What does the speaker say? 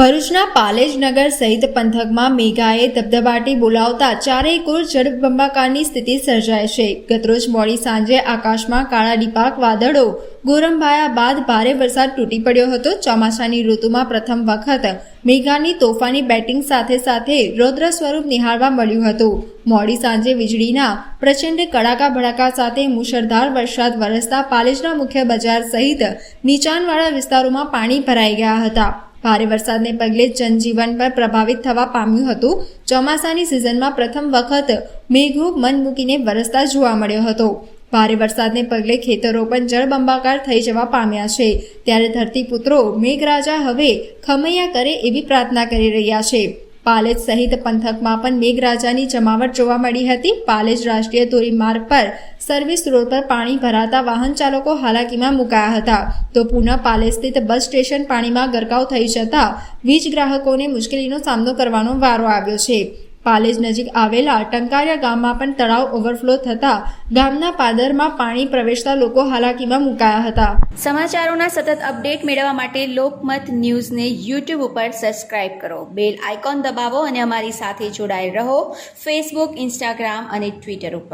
ભરૂચના પાલેજનગર સહિત પંથકમાં મેઘાએ ધબધબાટી બોલાવતા ચારેય કોર જળબંબાકારની સ્થિતિ સર્જાય છે. ગતરોજ મોડી સાંજે આકાશમાં કાળા ડીપાક વાદળો ગોરંભાયા બાદ ભારે વરસાદ તૂટી પડ્યો હતો. ચોમાસાની ઋતુમાં પ્રથમ વખત મેઘાની તોફાની બેટિંગ સાથે સાથે રૌદ્ર સ્વરૂપ નિહાળવા મળ્યું હતું. મોડી સાંજે વીજળીના પ્રચંડ કડાકા ભડાકા સાથે મુશળધાર વરસાદ વરસતા પાલેજના મુખ્ય બજાર સહિત નીચાણવાળા વિસ્તારોમાં પાણી ભરાઈ ગયા હતા. ભારે વરસાદને પગલે જનજીવન પર પ્રભાવિત થવા પામ્યું હતું. ચોમાસાની સિઝનમાં પ્રથમ વખત મેઘો મન મૂકીને વરસતા જોવા મળ્યો હતો. ભારે વરસાદને પગલે ખેતરો પણ જળબંબાકાર થઈ જવા પામ્યા છે. ત્યારે ધરતીપુત્રો, મેઘરાજા હવે ખમૈયા કરે એવી પ્રાર્થના કરી રહ્યા છે. પાલેજ સહિત પંથકમાં પણ મેઘરાજાની જમાવટ જોવા મળી હતી. પાલેજ રાષ્ટ્રીય ધોરીમાર્ગ પર સર્વિસ રોડ પર પાણી ભરાતા વાહન ચાલકો હાલાકીમાં મુકાયા હતા. તો પુનઃ પાલેજ સ્થિત બસ સ્ટેશન પાણીમાં ગરકાવ થઈ જતા વીજ ગ્રાહકોને મુશ્કેલીનો સામનો કરવાનો વારો આવ્યો છે. પાલેજ નજીક આવેલા ટંકારિયા ગામમાં પણ તળાવ ઓવરફ્લો થતા ગામના પાદરમાં પાણી પ્રવેશતા લોકો હાલાકીમાં મુકાયા હતા. સમાચારોના સતત અપડેટ મેળવવા માટે લોકમત ન્યૂઝને યુટ્યુબ ઉપર સબસ્ક્રાઇબ કરો. બેલ આઇકોન દબાવો અને અમારી સાથે જોડાયેલ રહો. ફેસબુક ઇન્સ્ટાગ્રામ અને ટ્વિટર ઉપર.